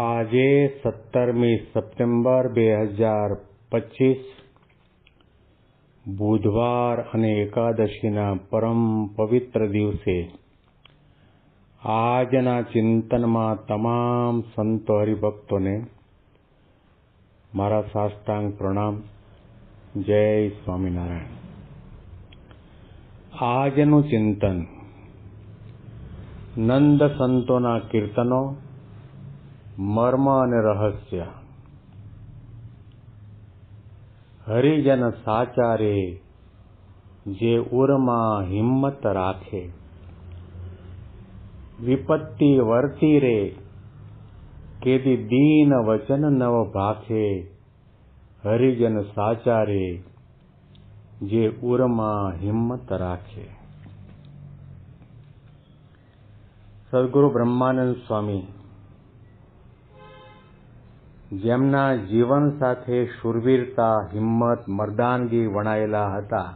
આજે સત્તરમી સપ્ટેમ્બર બે હજાર પચીસ બુધવાર અને એકાદશીના પરમ પવિત્ર દિવસે આજના ચિંતનમાં તમામ સંતો હરિભક્તોને મારા સાષ્ટાંગ પ્રણામ. જય સ્વામિનારાયણ. આજનું ચિંતન નંદ સંતોના કીર્તનો મર્મ અને રહસ્ય. હરિજન સાચા રે જે ઉરમાં હિંમત રાખે. વિપત્તિ વર્તી રે, કેદી દીન વચન નવ ભાખે. હરિજન સાચા રે જે ઉરમાં હિંમત રાખે. સદગુરુ બ્રહ્માનંદ સ્વામી જેમના જીવન સાથે શુરવીરતા, હિંમત, મર્દાનગી વણાયેલા હતા.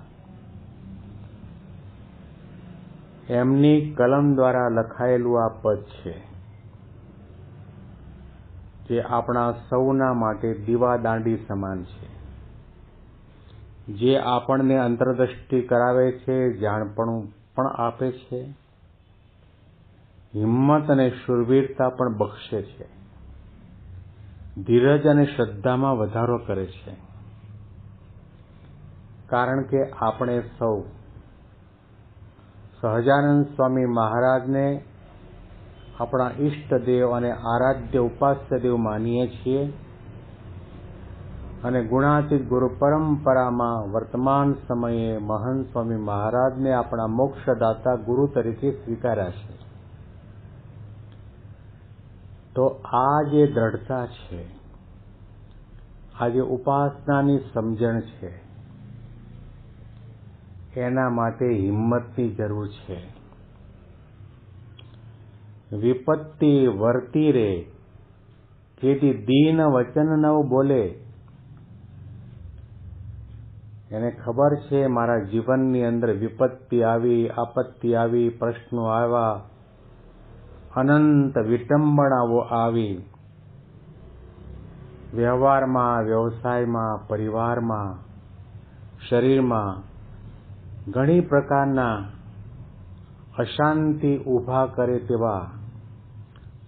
એમની કલમ દ્વારા લખાયેલું આ પદ છે, જે આપણા સૌના માટે દીવાદાંડી સમાન છે. જે આપણને અંતરદ્રષ્ટિ કરાવે છે, જાણપણું પણ આપે છે. હિંમત અને શુરવીરતા પણ બક્ષે છે. ધીરજ અને શ્રદ્ધામાં વધારો કરે છે. કારણ કે આપણે સૌ સહજાનંદ સ્વામી મહારાજને આપણા ઈષ્ટદેવ અને આરાધ્ય ઉપાસ્ય દેવ માનીએ છીએ અને ગુણાતીત ગુરુ પરંપરામાં વર્તમાન સમયે મહંત સ્વામી મહારાજને આપણા મોક્ષદાતા ગુરુ તરીકે સ્વીકાર્યા છે. તો આ જે દ્રઢતા છે, આ જે ઉપાસનાની સમજણ છે, એના માટે હિંમતની જરૂર છે. વિપત્તિ વર્તી રે, જેથી દીન વચન નવ બોલે. એને ખબર છે, મારા જીવનની અંદર વિપત્તિ આવી, આપત્તિ આવી, પ્રશ્નો આવ્યા. અનંત વિટંબણાઓ આવી. વ્યવહારમાં, વ્યવસાયમાં, પરિવારમાં, શરીરમાં ઘણી પ્રકારના અશાંતિ ઊભા કરે તેવા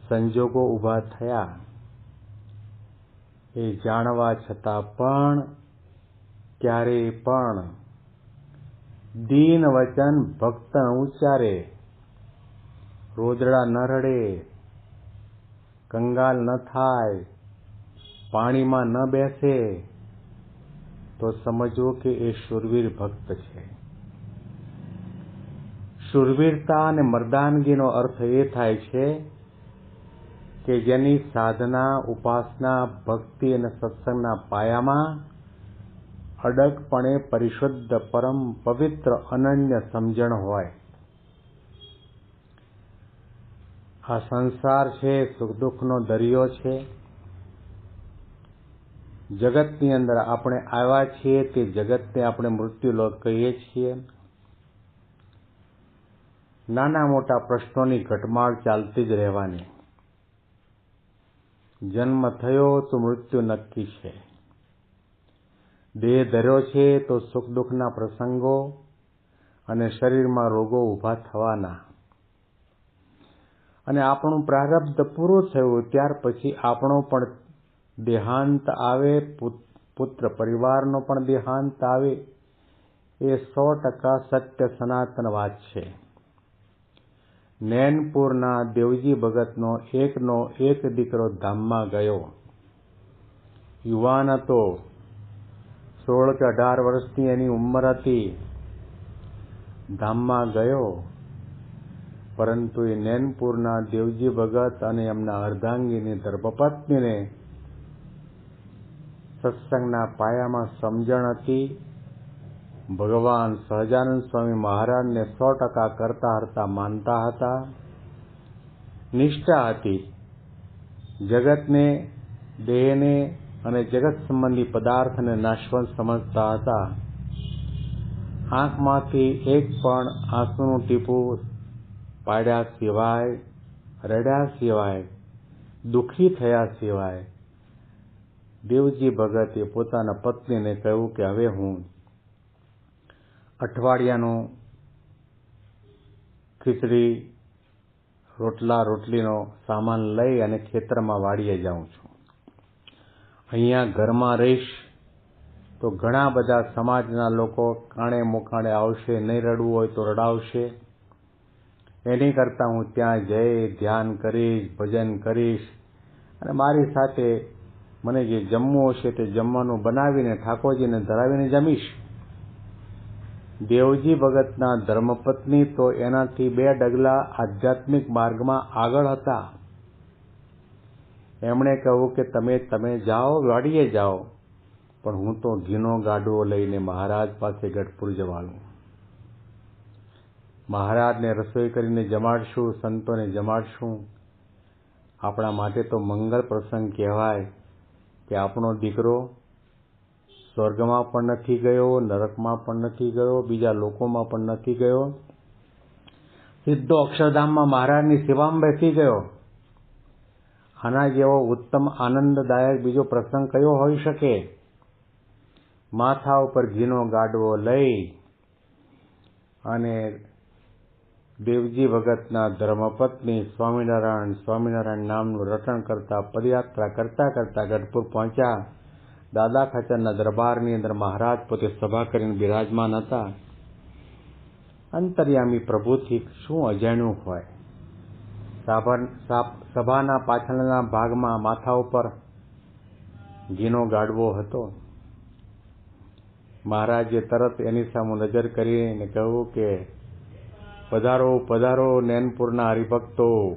સંજોગો ઊભા થયા. એ જાણવા છતાં પણ ક્યારેય પણ દીન વચન ભક્ત ઉચ્ચારે. રોદડા ન રડે, કંગાલ ન થાય, પાણીમાં ન બેસે, તો સમજવો કે એ શુરવીર ભક્ત છે. શુરવીરતા અને મર્દાનગીનો અર્થ એ થાય છે કે જેની સાધના, ઉપાસના, ભક્તિ અને સત્સંગના પાયામાં અડગપણે પરિશુદ્ધ પરમ પવિત્ર અનન્ય સમજણ હોય. આ સંસાર છે, સુખ દુઃખનો દરિયો છે. જગતની અંદર આપણે આવ્યા છીએ, તે જગતને આપણે મૃત્યુલોક કહીએ છીએ. નાના મોટા પ્રશ્નોની ઘટમાળ ચાલતી જ રહેવાની. જન્મ થયો તો મૃત્યુ નક્કી છે. દેહ ધર્યો છે તો સુખ દુઃખના પ્રસંગો અને શરીરમાં રોગો ઊભા થવાના. અને આપણું પ્રારબ્ધ પૂરું થયું ત્યાર પછી આપણો પણ દેહાંત આવે પુત્ર પરિવારનો પણ દેહાંત આવે. એ સો ટકા સત્ય સનાતન વાત છે. નૈનપુરના દેવજી ભગતનો એકનો એક દીકરો ધામમાં ગયો. યુવાન હતો. સોળ કે અઢાર વર્ષની એની ઉંમર હતી. ધામમાં ગયો. પરંતુ એ નૈનપુરના દેવજી ભગત અને એમના અર્ધાંગીની ધર્મપત્નીને સત્સંગના પાયામાં સમજણ હતી. ભગવાન સહજાનંદ સ્વામી મહારાજને સો ટકા કરતા હરતા માનતા હતા. નિષ્ઠા હતી. જગતને, દેહને અને જગત સંબંધી પદાર્થને નાશવંત સમજતા હતા. આંખમાંથી એક પણ આંસુનું ટીપું પાડ્યા સિવાય, રડ્યા સિવાય, દુઃખી થયા સિવાય, દેવજી ભગતે પોતાના પત્નીને કહ્યું કે હવે હું અઠવાડિયાનું ખીચડી, રોટલા, રોટલીનો સામાન લઈ અને ખેતરમાં વાડીએ જાઉં છું. અહીંયા ઘરમાં રહીશ તો ઘણા બધા સમાજના લોકો કાણે મોકાણે આવશે, નહીં રડવું હોય તો રડાવશે. એની કરતાં હું ત્યાં જઈ, ધ્યાન કરીશ, ભજન કરીશ. અને મારી સાથે મને જે જમવું હશે તે જમવાનું બનાવીને ઠાકોરજીને ધરાવીને જમીશ. દેવજી ભગતના ધર્મપત્ની તો એનાથી બે ડગલા આધ્યાત્મિક માર્ગમાં આગળ હતા. એમણે કહ્યું કે તમે તમે જાઓ, વાડીએ જાઓ. પણ હું તો ઘીનો ગાડવો લઈને મહારાજ પાસે ગઢપુર જવાનું મહારાજને રસોઈ કરીને જમાડશું, સંતોને જમાડશું. આપણા માટે તો મંગળ પ્રસંગ કહેવાય કે આપણો દીકરો સ્વર્ગમાં પણ નથી ગયો, નરકમાં પણ નથી ગયો, બીજા લોકોમાં પણ નથી ગયો. સીધો અક્ષરધામમાં મહારાજની સેવામાં બેસી ગયો. આના જેવો ઉત્તમ, આનંદદાયક બીજો પ્રસંગ કયો હોઈ શકે? માથા ઉપર ઘીનો ગાડવો લઈ અને દેવજી ભગતના ધર્મપત્ની સ્વામિનારાયણ સ્વામિનારાયણ નામનું રટણ કરતા પદયાત્રા કરતા કરતા ગઢપુર પહોંચ્યા. દાદા ખાચરના દરબારની અંદર મહારાજ પોતે સભા કરીને બિરાજમાન હતા. અંતર્યામી પ્રભુથી શું અજાણ્યું હોય? સભાના પાછળના ભાગમાં માથા ઉપર ઘીનો ગાડવો હતો. મહારાજે તરત એની સામે નજર કરીને કહ્યું કે પધારો પધારો, નૈનપુરના હરિભક્તો.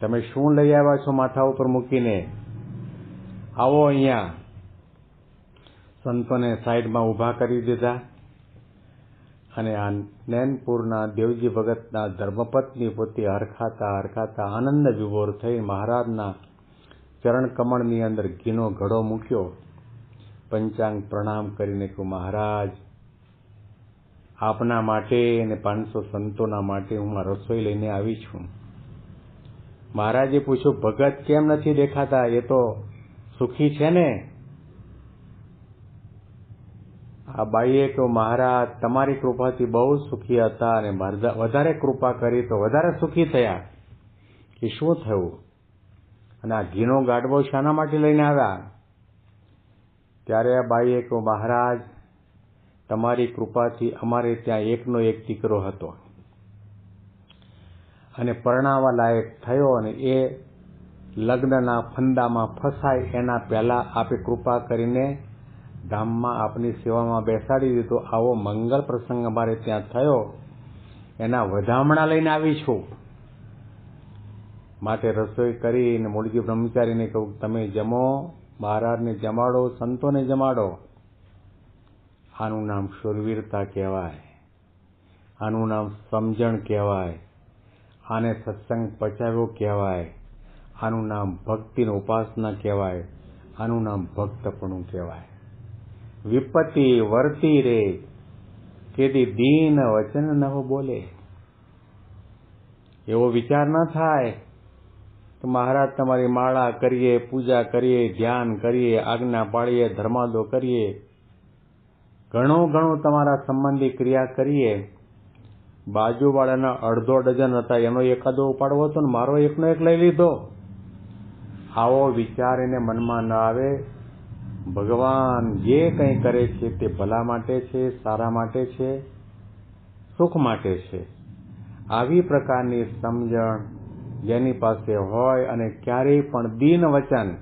તમે શું લઈ આવ્યા છો માથા ઉપર મૂકીને? આવો અહીંયા. સંતોને સાઈડમાં ઊભા કરી દીધા. અને આ નૈનપુરના દેવજી ભગતના ધર્મપત્ની પોતે હરખાતા હરખાતા આનંદ વિભોર થઈ મહારાજના ચરણ કમળની અંદર ઘીનો ઘડો મૂક્યો. પંચાંગ પ્રણામ કરીને કહ્યું, મહારાજ આપના માટે અને પાંચસો સંતોના માટે હું આ રસોઈ લઈને આવી છું. મહારાજે પૂછ્યું, ભગત કેમ નથી દેખાતા? એ તો સુખી છે ને? આ બાઈએ તો મહારાજ તમારી કૃપાથી બહુ સુખી હતા અને વધારે કૃપા કરી તો વધારે સુખી થયા. કે શું થયું? અને આ ઘીનો ગાડવો શાના માટે લઈને આવ્યા? ત્યારે આ બાઈએ કહ્યું, મહારાજ તમારી કૃપાથી અમારે ત્યાં એકનો એક દીકરો હતો. અને પરણાવા લાયક થયો અને એ લગ્નના ફંદામાં ફસાય એના પહેલા આપે કૃપા કરીને ધામમાં આપની સેવામાં બેસાડી દીધો. આવો મંગળ પ્રસંગ અમારે ત્યાં થયો. એના વધામણા લઈને આવી છું. માટે રસોઈ કરીને મૂળજી બ્રહ્મચારીને કહું, તમે જમો મહારાજને જમાડો, સંતોને જમાડો. આનું નામ શુરવીરતા કહેવાય. આનું નામ સમજણ કહેવાય. આને સત્સંગ પચાવ્યો કહેવાય. આનું નામ ભક્તિની ઉપાસના કહેવાય. આનું નામ ભક્તપણું કહેવાય. વિપત્તિ વર્તી રે કેદી દીન વચન નવ બોલે. એવો વિચાર ન થાય કે મહારાજ તમારી માળા કરીએ, પૂજા કરીએ, ધ્યાન કરીએ, આજ્ઞા પાડીએ ધર્માદો કરીએ. ઘણું ઘણું તમારા સંબંધી ક્રિયા કરીએ. બાજુવાળાના અડધો ડઝન હતા, એનો એકાદો ઉપાડવો હતો ને મારો એકનો એક લઈ લીધો. આવો વિચાર એને મનમાં ન આવે. ભગવાન જે કંઈ કરે છે તે ભલા માટે છે, સારા માટે છે, સુખ માટે છે. આવી પ્રકારની સમજણ જેની પાસે હોય અને ક્યારેય પણ દિન વચન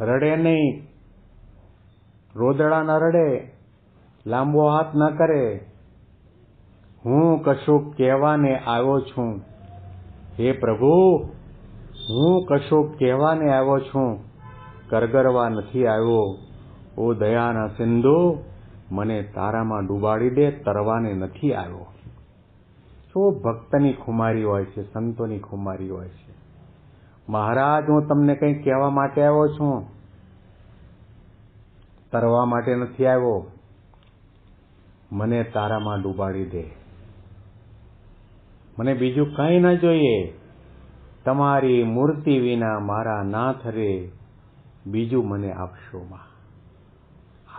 રડે નહીં. રોદડા ન રડે, લાંબો હાથ ન કરે. હું કશું કહેવાને આવ્યો છું. હે પ્રભુ, હું કશું કહેવાને આવ્યો છું. કરગરવા નથી આવ્યો. ઓ દયાના સિંધુ, મને તારામાં ડૂબાડી દે, તરવાને નથી આવ્યો. શું ભક્તની ખુમારી હોય છે, સંતોની ખુમારી હોય છે. મહારાજ, હું તમને કંઈ કહેવા માટે આવ્યો છું? તરવા માટે નથી આવ્યો. મને તારામાં ડૂબાડી દે. મને બીજું કંઈ ન જોઈએ. તમારી મૂર્તિ વિના મારા નાથ રે બીજું મને આપશો માં.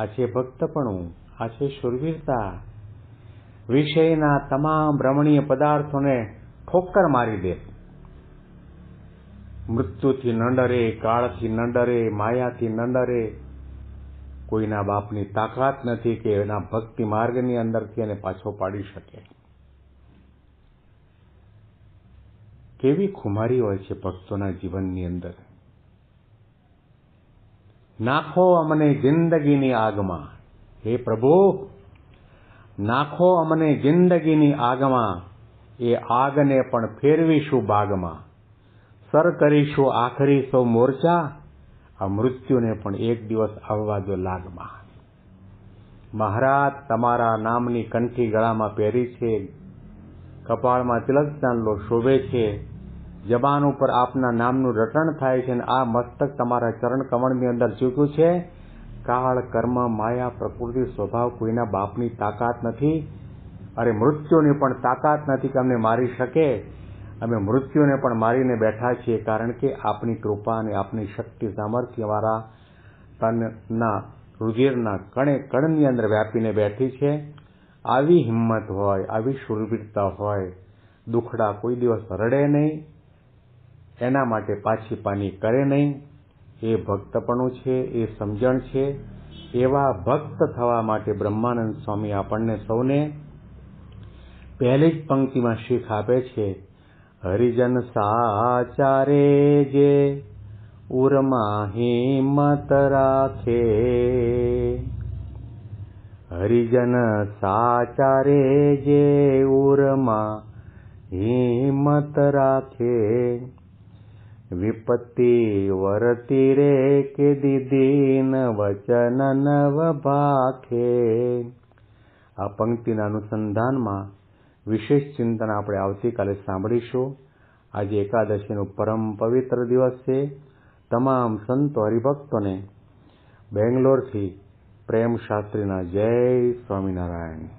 આ છે ભક્તપણું, આ છે શુરવીરતા. વિષયના તમામ રમણીય પદાર્થોને ઠોક્કર મારી દે. મૃત્યુથી ન ડરે કાળથી ન ડરે માયાથી ન ડરે કોઈના બાપની તાકાત નથી કે એના ભક્તિ માર્ગની અંદરથી એને પાછો પાડી શકે. કેવી ખુમારી હોય છે ભક્તોના જીવનની અંદર. નાખો અમને જિંદગીની આગમાં. હે પ્રભુ, નાખો અમને જિંદગીની આગમાં. એ આગને પણ ફેરવીશું બાગમાં. સર કરીશું આખરી સૌ મોરચા. આ મૃત્યુને પણ એક દિવસ આવવા દો લાગમાં. મહારાજ તમારા નામની કંઠી ગળામાં પહેરી છે, કપાળમાં તિલક ચાંદલો શોભે છે, જબાન ઉપર આપના નામનું રટણ થાય છે અને આ મસ્તક તમારા ચરણ કમળની અંદર ચૂક્યું છે? કાળ, કર્મ, માયા, પ્રકૃતિ, સ્વભાવ કોઈના બાપની તાકાત નથી? અરે મૃત્યુની પણ તાકાત નથી કે અમને મારી શકે? અમે મૃત્યુને પણ મારીને બેઠા છીએ કારણ કે આપની કૃપા અને આપની શક્તિ સામર્થ્ય અમારા તનના રુધિરના કણે કણની અંદર વ્યાપીને બેઠી છે. આવી હિંમત હોય, આવી શુરવીરતા હોય, દુખડા કોઈ દિવસ રડે નહીં, એના માટે પાછી પાની કરે નહીં. એ ભક્તપણું છે, એ સમજણ છે. એવા ભક્ત થવા માટે બ્રહ્માનંદ સ્વામી આપણને સૌને પહેલી જ પંક્તિમાં શીખ આપે છે હરિજન સાચારે જે ઉરમાં હિંમત રાખે. હરિજન સાચારે જે ઉરમાં હિંમત રાખે. વિપત્તિ વરતી રે કે દીદીન વચન નવ ભાખે. આ પંક્તિના અનુસંધાનમાં વિશેષ ચિંતન આપણે આવતીકાલે સાંભળીશું. આજે એકાદશીનો પરમ પવિત્ર દિવસ છે. તમામ સંતો હરિભક્તોને બેંગ્લોરથી પ્રેમ શાસ્ત્રીના જય સ્વામિનારાયણ.